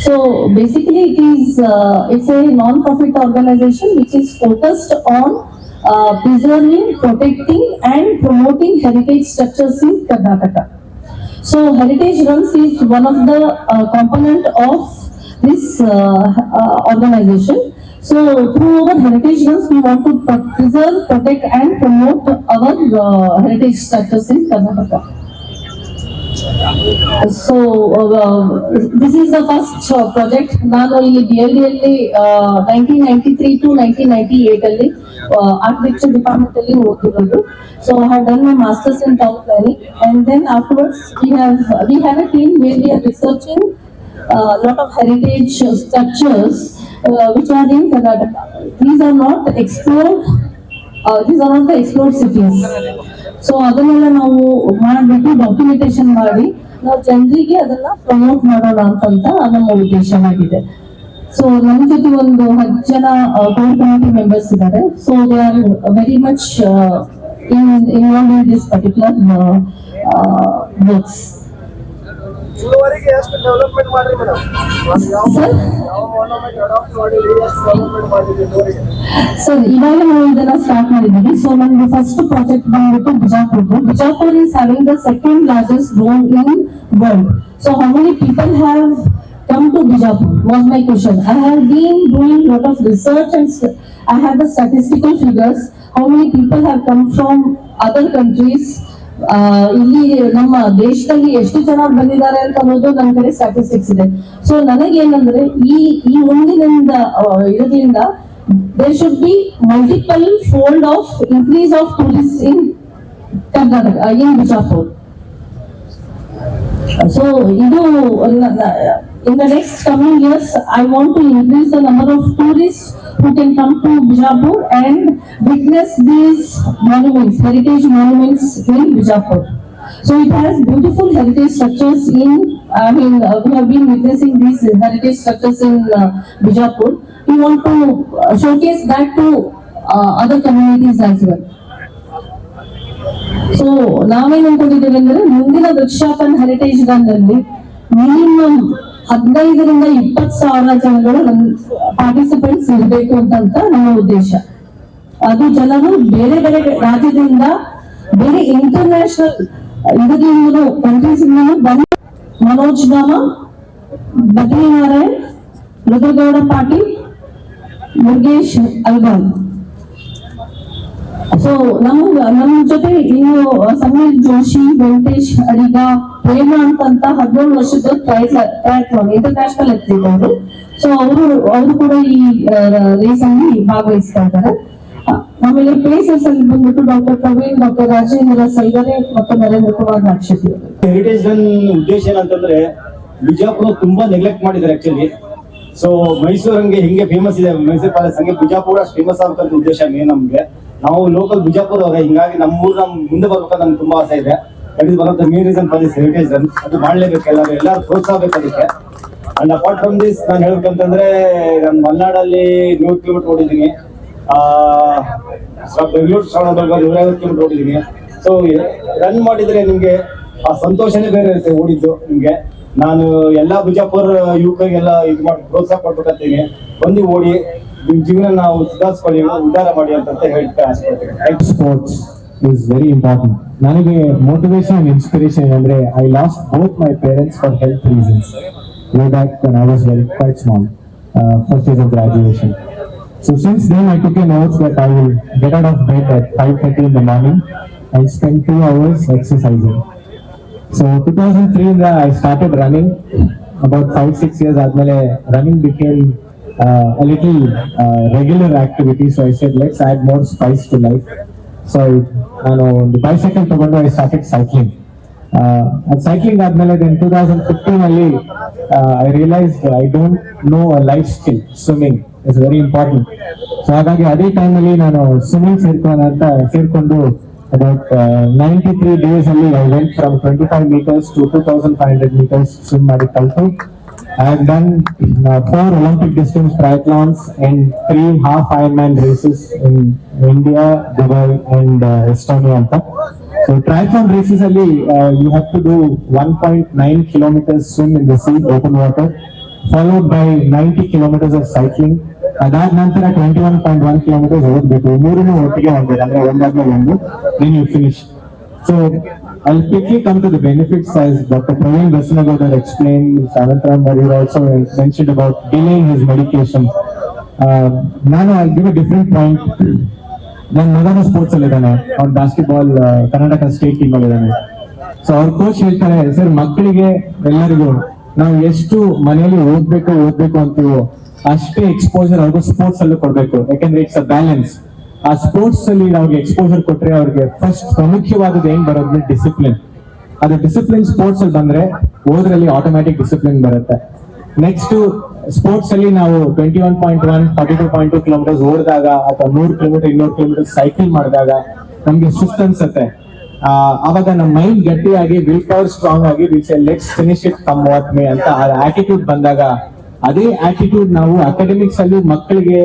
So basically, it is uh, it's a non-profit organization which is focused on uh, preserving, protecting, and promoting heritage structures in Karnataka. So heritage runs is one of the uh, component of this uh, uh, organization. So through our heritage runs, we want to preserve, protect, and promote our uh, heritage structures in Karnataka. So this is the first project ನಾನು ಇಲ್ಲಿ B L D ಅಲ್ಲಿ nineteen ninety three to nineteen ninety eight ಅಲ್ಲಿ architecture department ಅಲ್ಲಿ ಓದಿರೋದು so I have done my masters in town planning and then afterwards we have we have a team where we are researching lot of heritage structures uh, which are in Karnataka. These are not explored these are all the explore cities so ಅದನ್ನೆಲ್ಲ ನಾವು ಮಾಡಿಬಿಟ್ಟು documentation ಮಾಡಿ, ನಾವು ಜನರಿಗೆ ಅದನ್ನ promote ಮಾಡೋಣ ಅಂತಂತ ನಮ್ಮ ಉದ್ದೇಶ ಆಗಿದೆ. ಸೊ ನಮ್ಮ ಜೊತೆ ಒಂದು ಹತ್ತು ಜನ ಕೋರ್ ಕಮಿಟಿ ಮೆಂಬರ್ಸ್ ಇದ್ದಾರೆ so they are very much in involve in this particular works ಇದುವರೆಗೆ ಎಷ್ಟು ಡೆವಲಪ್ಮೆಂಟ್ ಮಾಡ್ರಿ ಮೇಡಮ್ ಸರ್ ಯಾವ ಡೆವಲಪ್ಮೆಂಟ್ ಅಡಾಪ್ಟ್ ಮಾಡಿರಿ ಎಷ್ಟು ಡೆವಲಪ್ಮೆಂಟ್ ಮಾಡಿರಿ ಇದುವರೆಗೆ? ಸರ್ ಇವಾಗ ನಾವು ಇದನ್ನ ಸ್ಟಾರ್ಟ್ ಮಾಡಿದೀವಿ ಸೊ ನಮ್ದು ಫಸ್ಟ್ ಪ್ರಾಜೆಕ್ಟ್ ಬಂದ್ಬಿಟ್ಟು Bijapur Bijapur is having the second largest dome in world so how many people have come to Bijapur? Was my question. I have been doing lot of research and st- I have the statistical figures. How many people have come from other countries? ಇಲ್ಲಿ ನಮ್ಮ ದೇಶದಲ್ಲಿ ಎಷ್ಟು ಜನ ಬಂದಿದ್ದಾರೆ ಅಂತ ಅನ್ನೋದು ನನ್ನ ಕಡೆ ಸ್ಟಾಟಿಸ್ಟಿಕ್ಸ್ ಇದೆ. ಸೊ ನನಗೇನಂದ್ರೆ ಈ ಈ ಮುಂದಿನಿಂದ ಇದರಿಂದ there should be multiple fold of increase of tourist in Karnataka in Bijapur so ಇದು in the next coming years I want to increase the number of tourists who can come to Bijapur and witness these monuments, heritage monuments in Bijapur. So it has beautiful heritage structures in, I mean, uh, we have been witnessing these heritage structures in uh, Bijapur. We want to uh, showcase that to uh, other communities as well. So ನಾವೇನ್ ಅನ್ಕೊಂಡಿದ್ದೇವೆ ಅಂದ್ರೆ ಮುಂದಿನ ವೃಕ್ಷಾಪನ್ heritage ನಲ್ಲಿ minimum ಹದಿನೈದರಿಂದ ಇಪ್ಪತ್ ಸಾವಿರ ಜನಗಳು participants ಇರಬೇಕು ಅಂತ ನಮ್ಮ ಉದ್ದೇಶ. ಅದು ಜನರು ಬೇರೆ ಬೇರೆ ರಾಜ್ಯದಿಂದ ಬೇರೆ ಇಂಟರ್ನ್ಯಾಷನಲ್ ಇದರಿಂದ ಕಂಟ್ರೀಸ್ ಬಂದು ಮನೋಜ್ ಧಾಮ ಬದ್ರಿನಾರಾಯಣ್ ರುದ್ರಗೌಡ ಪಾಟೀಲ್, ಮುರುಗೇಶ್ ಅಲ್ವಾಲ್ ಸೊ ನಮ್ ನಮ್ ಜೊತೆ ಇನ್ನು ಸಮೀರ್ ಜೋಶಿ, ವೆಂಕಟೇಶ್ ಅಡಿಗ ಪ್ರೇಮ ಅಂತ ಹದಿನೇಳು ವರ್ಷದ ಟ್ರಯಾಥ್ಲಾನ್ ಇಂಟರ್ನ್ಯಾಷನಲ್ ಎತ್ತಿದ್ರು ಅವರು ಸೊ ಅವರು ಅವರು ಕೂಡ ಈ ರೇಸ್ ಅಲ್ಲಿ ಭಾಗವಹಿಸ್ತಾ ಇದ್ದಾರೆ. ಆಮೇಲೆ ಪ್ಲೇಸಸ್ ಅಲ್ಲಿ ಬಂದ್ಬಿಟ್ಟು ಡಾಕ್ಟರ್ ಪ್ರವೀಣ್ ಡಾಕ್ಟರ್ ರಾಜೇಂದ್ರ ಸೈಗರೆ ಮತ್ತು ನರೇಂದ್ರ ಕುಮಾರ್ ನಾಕ್ಷತಿ ಹೆರಿಟೇಜ್ ಉದ್ದೇಶ ಏನಂತಂದ್ರೆ ಬಿಜಾಪುರ ತುಂಬಾ ನೆಗ್ಲೆಕ್ಟ್ ಮಾಡಿದ್ದಾರೆ ಆಕ್ಚುಲಿ ಸೊ ಮೈಸೂರು ಹಂಗೆ ಫೇಮಸ್ ಇದೆ, ಮೈಸೂರು ಪ್ಯಾಲೇಸ್ ಹಂಗೆ ಬಿಜಾಪುರ ಫೇಮಸ್ ಆಗುತ್ತೆ ಉದ್ದೇಶ ನಮ್ಗೆ. ನಾವು ಲೋಕಲ್ ಬಿಜಾಪುರ ಅವರ ಹಿಂಗಾಗಿ ನಮ್ಮ ಊರು ನಮ್ ಮುಂದೆ ಬರ್ಬೇಕಂತ ನಮ್ಗೆ ತುಂಬಾ ಆಸೆ ಇದೆ. That is one of the main reason for this heritage run ಅದು ಮಾಡ್ಲೇಬೇಕು ಎಲ್ಲರೂ ಎಲ್ಲರೂ ಪ್ರೋತ್ಸಾಹ ಬೇಕು ಅದಕ್ಕೆ. ಅಂಡ್ ಅಪಾರ್ಟ್ ಫ್ರಮ್ ದಿಸ್ ನಾನು ಹೇಳ್ಬೇಕಂತಂದ್ರೆ ನಾನು ಮಲೆನಾಡಲ್ಲಿ ನೂರು ಕಿಲೋಮೀಟರ್ ಓಡಿದ್ದೀನಿ. ಬೆಂಗಳೂರು ಶ್ರವಣಬೆಳಗೊಳ ನೂರೈವತ್ತು ಕಿಲೋಮೀಟರ್ ಓಡಿದ್ದೀನಿ. ಸೊ ರನ್ ಮಾಡಿದ್ರೆ ನಿಮ್ಗೆ ಆ ಸಂತೋಷನೇ ಬೇರೆ ಇರುತ್ತೆ ಓಡಿದ್ದು ನಿಮ್ಗೆ. ನಾನು ಎಲ್ಲಾ ಬಿಜಾಪುರ ಯುವಕರಿಗೆಲ್ಲ ಇದು ಮಾಡಿ, ಪ್ರೋತ್ಸಾಹ ಕೊಡ್ಬೇಕಂತೀನಿ ಬಂದು ಓಡಿ. ನಿಮ್ ಜೀವನ ನಾವು ಸುಧಾರಿಸ್ಕೊಳ್ಳಿ ಮಾಡಿ ಅಂತ ಹೇಳ್ತಾ ಸ್ಪೋರ್ಟ್ಸ್ ಇಸ್ ವೆರಿ ಇಂಪಾರ್ಟೆಂಟ್ ನನಗೆ ಮೋಟಿವೇಶನ್ ಇನ್ಸ್ಪಿರೇಷನ್ ಅಂದ್ರೆ I lost my parents for health reasons way back when I was very quite small, uh, first years of graduation. So since then I took an oath that I will get out of bed at 5:30 in the morning and spend two hours exercising. So 2003 ಇಂದ I started running. About five six years ಆದ್ಮೇಲೆ running became uh, a little uh, regular activity. So I said let's add more spice to life. So ನಾನು ಒಂದು bicycle ತಗೊಂಡು I started cycling ಅದು cycling ಆದ್ಮೇಲೆ then two thousand fifteen ಅಲ್ಲಿ I realise I don't know life skill swimming is very important so ಹಾಗಾಗಿ ಅದೇ ಟೈಮಲ್ಲಿ ನಾನು ಸ್ವಿಮ್ಮಿಂಗ್ ಸೇರ್ಕೊಳ್ಳೋಣ ಅಂತ ಸೇರ್ಕೊಂಡು ಅಬೌಟ್ ನೈಂಟಿ ತ್ರೀ ಡೇಸ್ ಅಲ್ಲಿ I went from twenty five metres to two thousand five hundred metres swim ಮಾಡಿ ಕಲ್ತು I have done uh, four Olympic distance triathlons and three half Ironman races in India, Dubai, and uh, Estonia. ಅಂತ. So triathlon races ಅಲ್ಲಿ uh, you have to do 1.9 kilometers swim in the sea, open water, followed by 90 kilometers of cycling. ಅದಾದ ನಂತರ twenty one point one kilometres ಓದಬೇಕು ಮೂರನ್ನು ಒಟ್ಟಿಗೆ ಹೋಗ್ಬೇಕು ಅಂದ್ರೆ ಒಂದಾದ್ಮೇಲೆ ಒಂದು then you finish. So I'll quickly come to the benefits as Dr. Praveen Vasanagoda explained. Sanatram Varir also mentioned about delaying his medication. Uh, ನಾನು I'll give a different point. ನನ್ನ ಮಗನ sports ಅಲ್ಲಿ ಇದ್ದಾನೆ ಅವ್ನು ಬಾಸ್ಕೆಟ್ಬಾಲ್ ಕರ್ನಾಟಕ ಸ್ಟೇಟ್ ಟೀಮ್ ಅಲ್ಲಿ ಇದ್ದಾನೆ so ಅವ್ರ coach ಹೇಳ್ತಾರೆ ಸರ್ ಮಕ್ಕಳಿಗೆ ಎಲ್ಲರಿಗೂ ನಾವು ಎಷ್ಟು ಮನೆಯಲ್ಲಿ ಓದ್ಬೇಕು ಓದ್ಬೇಕು ಅಂತೀವೋ ಅಷ್ಟೇ ಎಕ್ಸ್ಪೋಜರ್ ಅವ್ರಿಗೂ ಸ್ಪೋರ್ಟ್ಸ್ ಅಲ್ಲೂ ಕೊಡ್ಬೇಕು ಯಾಕಂದ್ರೆ ಇಟ್ಸ್ ಅ ಬ್ಯಾಲೆನ್ಸ್ ಆ ಸ್ಪೋರ್ಟ್ಸ್ ಅಲ್ಲಿ ಅವ್ರಿಗೆ ಎಕ್ಸ್ಪೋಜರ್ ಕೊಟ್ರೆ ಅವ್ರಿಗೆ ಫಸ್ಟ್ ಪ್ರಾಮುಖ್ಯವಾದದ್ದು ಏನ್ ಬರೋದ್ರೆ ಡಿಸಿಪ್ಲಿನ್ ಅದು ಡಿಸಿಪ್ಲಿನ್ ಸ್ಪೋರ್ಟ್ಸ್ ಅಲ್ಲಿ ಬಂದ್ರೆ ಓದ್ರಲ್ಲಿ ಆಟೋಮ್ಯಾಟಿಕ್ ಡಿಸಿಪ್ಲಿನ್ ಬರುತ್ತೆ. ನೆಕ್ಸ್ಟ್ ಸ್ಪೋರ್ಟ್ಸ್ ಅಲ್ಲಿ ನಾವು twenty one point one forty two point two kilometres ಓಡಿದಾಗ ಅಥವಾ ನೂರು ಕಿಲೋಮೀಟರ್ ಇನ್ನೂರು ಕಿಲೋಮೀಟರ್ ಸೈಕಲ್ ಮಾಡಿದಾಗ ನಮ್ಗೆ ಸುಸ್ತು ಅನ್ಸುತ್ತೆ. ಅವಾಗ ನಮ್ಮ ಮೈಂಡ್ ಗಟ್ಟಿಯಾಗಿ ವಿಲ್ ಪವರ್ ಸ್ಟ್ರಾಂಗ್ ಆಗಿ will say let's finish it come what may ಅಂತ ಆ ಆಟಿಟ್ಯೂಡ್ ಬಂದಾಗ ಅದೇ ಆಟಿಟ್ಯೂಡ್ ನಾವು ಅಕಾಡೆಮಿಕ್ಸ್ ಅಲ್ಲಿ ಮಕ್ಕಳಿಗೆ,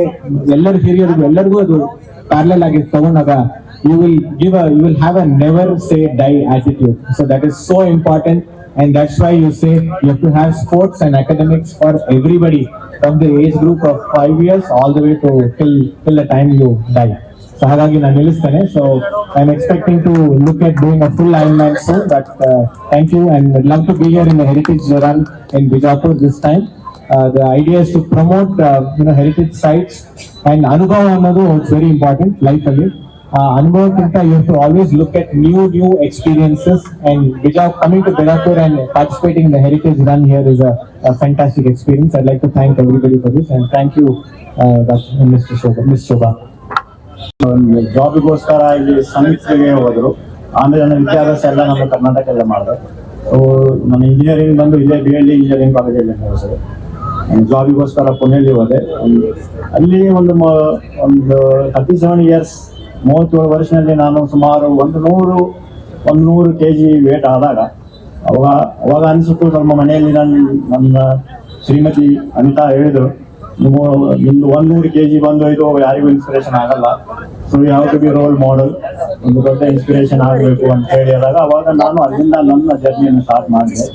ಎಲ್ಲರ ಹಿರಿಯರಿಗೂ, ಎಲ್ಲರಿಗೂ ಅದು ಪ್ಯಾರಲಲ್ ಆಗಿ ತಗೊಂಡಾಗ you will give you will have a never say die attitude so that is so important and that's why you say you have to have sports and academics for everybody from the age group of five years all the way to till till the time you die. So ಹಾಗಾಗಿ ನಾನು ನಿಲ್ಲಿಸ್ತೇನೆ so I am expecting to look at doing a full Ironman so but thank you and love to be here in heritage run in Bijapur this time The idea is to promote you know heritage sites and ಅನುಭವ ಅನ್ನೋದು it's very important life ಅಲ್ಲಿ ಆ ಅನುಭವಕ್ಕಿಂತ you have to always look at new new experiences and ಬಿಜಾಪ್ coming to Belapur and participating in the heritage run here is a fantastic experience I like to thank everybody for this and thank you mister Shobha miss Shobha ಜಾಬಿಗೋಸ್ಕರ ಇಲ್ಲಿ ಸಮೀಕ್ಷೆಗೆ ಹೋದ್ರು. ಆಮೇಲೆ ನನ್ನ ವಿದ್ಯಾಭ್ಯಾಸ ಎಲ್ಲ ನಮ್ಮ ಕರ್ನಾಟಕದಲ್ಲೇ ಮಾಡಿದೆ ಸೊ ನನ್ನ ಇಂಜಿನಿಯರಿಂಗ್ ಬಂದು ಇಲ್ಲೇ ಬಿ ಎಲ್ ಡಿ ಇಂಜಿನಿಯರಿಂಗ್ ಕಾಲೇಜಲ್ಲಿ ಮುಗಿಸಿದೆ ಜಾಬಿಗೋಸ್ಕರ ಪುಣೆಯಲ್ಲಿ ಹೋದೆ. ಅಲ್ಲಿ ಒಂದು ಒಂದು ಥರ್ಟಿ ಸೆವೆನ್ ಇಯರ್ಸ್ ಮೂವತ್ತೇಳು ವರ್ಷದಲ್ಲಿ ನಾನು ಸುಮಾರು ಒಂದು ನೂರು ಒಂದು ನೂರು ಕೆ ಜಿ ವೇಟ್ ಆದಾಗ, ಅವಾಗ ಅವಾಗ ಅನಿಸುತ್ತು ನಮ್ಮ ಮನೆಯಲ್ಲಿ ನನ್ನ ನನ್ನ ಶ್ರೀಮತಿ ಅಂತ ಹೇಳಿದ್ರು ನಿಮ್ಮದು ಒಂದು ನೂರು ಕೆ ಜಿ ಬಂದು ಇದು ಯಾರಿಗೂ ಇನ್ಸ್ಪಿರೇಷನ್ ಆಗಲ್ಲ. ಸೊ ಯಾವ ಟು ಬಿ ರೋಲ್ ಮಾಡೆಲ್ ಒಂದು ದೊಡ್ಡ ಇನ್ಸ್ಪಿರೇಷನ್ ಆಗಬೇಕು ಅಂತ ಹೇಳಿ ಹೇಳಿದಾಗ ಅವಾಗ ನಾನು ಅಲ್ಲಿಂದ ನನ್ನ ಜರ್ನಿಯನ್ನು ಸ್ಟಾರ್ಟ್ ಮಾಡಿದೆ.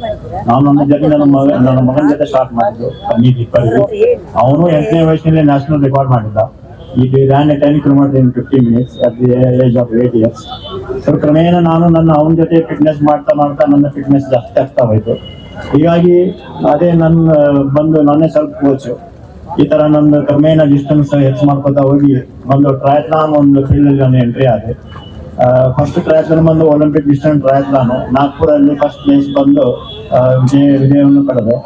ನಾನು ನನ್ನ ಜರ್ನಿ ನನ್ನ ಮಗ, ನನ್ನ ಮಗನ ಜೊತೆ ಸ್ಟಾರ್ಟ್ ಮಾಡಿದ್ದು. ಅಮಿತ್ ದಿಪ್ಪಲ್ಲಿ ಅವನು ಎಂಟನೇ ವಯಸ್ಸಿನಲ್ಲಿ ನ್ಯಾಷನಲ್ ರೆಕಾರ್ಡ್ ಮಾಡಿದ್ದ. ಇದು ran ten kilometre in fifty minutes at the age of eight years so ಕ್ರಮೇಣ ನಾನು ನನ್ನ ಅವನ ಜೊತೆ ಫಿಟ್ನೆಸ್ ಮಾಡ್ತಾ ಮಾಡ್ತಾ ನನ್ನ ಫಿಟ್ನೆಸ್ ಜಾಸ್ತಿ ಆಗ್ತಾ ಹೋಯ್ತು. ಹೀಗಾಗಿ ಅದೇ ನನ್ನ, ಬಂದು ನಾನೇ ಸ್ವಲ್ಪ ಕೋಚ್ ಈ ತರ ನನ್ನ ಕ್ರಮೇಣ ಡಿಸ್ಟೆನ್ಸ್ ಹೆಚ್ಚು ಮಾಡ್ಕೊತಾ ಹೋಗಿ ಒಂದು ಟ್ರಯತ್ನ ಒಂದು ಫೀಲ್ಡ್ ಅಲ್ಲಿ ನಾನು ಎಂಟ್ರಿ ಆದೆ. ಫಸ್ಟ್ ಟ್ರಯಾಥ್ಲನ್ ಬಂದು ಒಲಿಂಪಿಕ್ ಡಿಸ್ಟೆನ್ಸ್ ನಾಗಪುರ ನಾಗ್ಪುರಲ್ಲಿ ಫಸ್ಟ್ ಪ್ಲೇಸ್ ಬಂದು ವಿಜಯ, ವಿಜಯವನ್ನು ಪಡೆದೆ.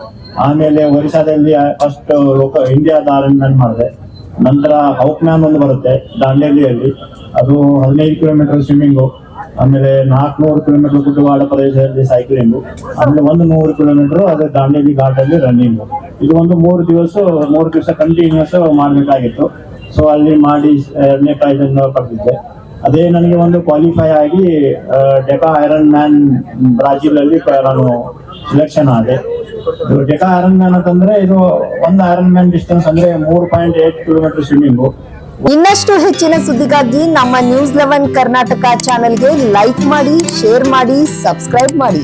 ಆಮೇಲೆ ಒರಿಸ್ಸಾದಲ್ಲಿ ಫಸ್ಟ್ ಲೋಕ, ಇಂಡಿಯಾದ ಆರ್ಎನ್ ಮಾಡಿದೆ. ನಂತರ ಹೌಕ್ಮ್ಯಾನ್ ಒಂದು ಬರುತ್ತೆ, ದಾಂಡೇಲಿಯಲ್ಲಿ. ಅದು ಹದಿನೈದು ಕಿಲೋಮೀಟರ್ ಸ್ವಿಮ್ಮಿಂಗು ಆಮೇಲೆ ನಾಲ್ಕುನೂರು ಕಿಲೋಮೀಟರ್ ಕುಟುಂಬ ಪ್ರದೇಶದಲ್ಲಿ ಸೈಕ್ಲಿಂಗು ಆಮೇಲೆ ಒಂದು ನೂರು ಕಿಲೋಮೀಟರ್ ಅದು ದಾಂಡೇಲಿ ಘಾಟಲ್ಲಿ ರನ್ನಿಂಗು ಇದು ಒಂದು ಮೂರು ದಿವಸ ಮೂರು ದಿವಸ ಕಂಟಿನ್ಯೂಸ್ ಮಾಡಬೇಕಾಗಿತ್ತು. ಸೊ ಅಲ್ಲಿ ಮಾಡಿ, ಎರಡನೇ ಪ್ರೈಸನ್ನು ಪಡೆದಿದ್ದೆ. ಅದೇ ನನಗೆ ಒಂದು ಕ್ವಾಲಿಫೈ ಆಗಿ ಡೆಕಾ ಐರನ್ ಮ್ಯಾನ್ ಬ್ರಾಜಿಲ್ ಅಲ್ಲಿ ನಾನು ಸಿಲೆಕ್ಷನ್ ಆದೆ. ಡೆಕಾ ಐರನ್ ಮ್ಯಾನ್ ಅಂತಂದ್ರೆ ಇದು ಒಂದು ಐರನ್ ಮ್ಯಾನ್ ಡಿಸ್ಟೆನ್ಸ್ ಅಂದ್ರೆ ಮೂರು ಪಾಯಿಂಟ್ ಏಟ್ ಕಿಲೋಮೀಟರ್ ಸ್ವಿಮ್ಮಿಂಗು ಇನ್ನಷ್ಟು ಹೆಚ್ಚಿನ ಸುದ್ದಿಗಾಗಿ ನಮ್ಮ ನ್ಯೂಸ್ ಲೆವೆನ್ ಕರ್ನಾಟಕ ಚಾನೆಲ್ಗೆ ಲೈಕ್ ಮಾಡಿ ಶೇರ್ ಮಾಡಿ ಸಬ್ಸ್ಕ್ರೈಬ್ ಮಾಡಿ.